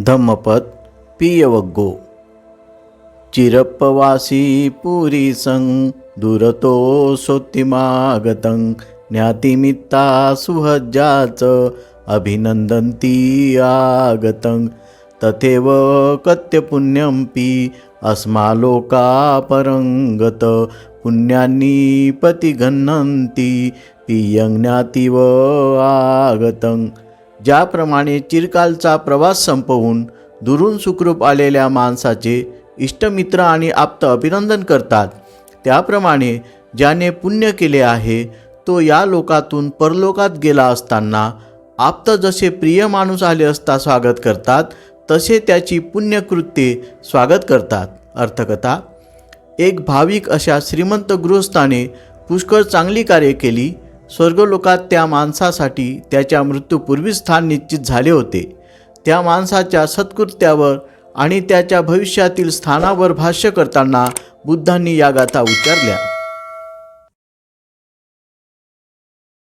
धम्मपद पियवग्गो। चिरप्पवासी पुरी सं दुरतो सोत्तिमागतं ज्ञातिमित्ता सुहज्जाच अभिनन्दन्ती आगतं। तथैव कत्यपुण्यंपि अस्मालोका परंगत पुण्यानी पतिघन्नन्ति पियं ज्ञातीव आगतं। ज्याप्रमाणे चिरकालचा प्रवास संपवून दुरून सुखरूप आलेल्या माणसाचे इष्टमित्र आणि आप्त अभिनंदन करतात. त्याप्रमाणे ज्याने पुण्य केले आहे तो या लोकातून परलोकात गेला असताना आप्त जसे प्रिय माणूस आले असता स्वागत करतात तसे त्याची पुण्यकृत्ये स्वागत करतात. अर्थकथा एक भाविक अशा श्रीमंत गृहस्थाने पुष्कळ चांगली कार्य केली स्वर्गलोकात त्या माणसासाठी त्याच्या मृत्यूपूर्वी स्थान निश्चित झाले होते. त्या माणसाच्या सत्कृत्यावर आणि त्याच्या भविष्यातील स्थानावर भाष्य करताना बुद्धांनी या गाथा उच्चारल्या.